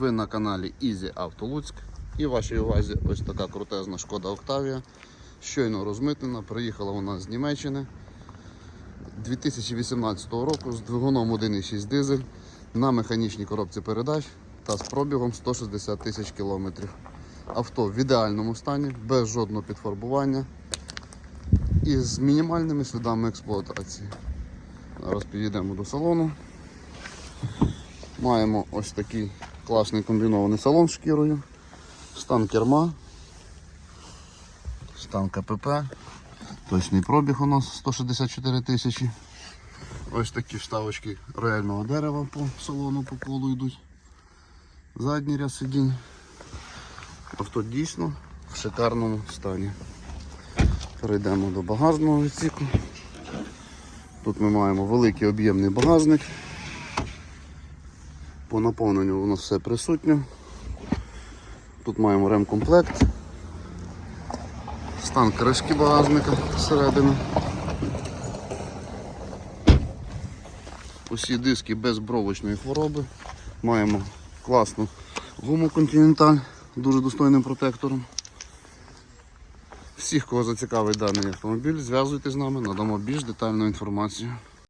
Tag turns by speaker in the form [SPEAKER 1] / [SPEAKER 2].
[SPEAKER 1] Ви на каналі Easy Auto Луцьк. І в вашій увазі ось така крутезна шкода Октавія. Щойно розмитнена, приїхала вона з Німеччини 2018 року з двигуном 1,6 дизель на механічній коробці передач та з пробігом 160 тисяч кілометрів. Авто в ідеальному стані, без жодного підфарбування і з мінімальними слідами експлуатації. Зараз підійдемо до салону. Маємо ось такий класний комбінований салон з шкірою, стан керма, стан КПП, точний пробіг у нас 164 тисячі. Ось такі вставочки реального дерева по салону по колу йдуть. Задній ряд сидінь. Авто дійсно в шикарному стані. Перейдемо до багажного відсіку. Тут ми маємо великий об'ємний багажник. По наповненню нас все присутнє. Тут маємо ремкомплект. Стан кришки багажника зсередини. Усі диски без бровочної хвороби. Маємо класну гуму Continental, дуже достойним протектором. Всіх, кого зацікавить даний автомобіль, зв'язуйтесь з нами, надамо більш детальну інформацію.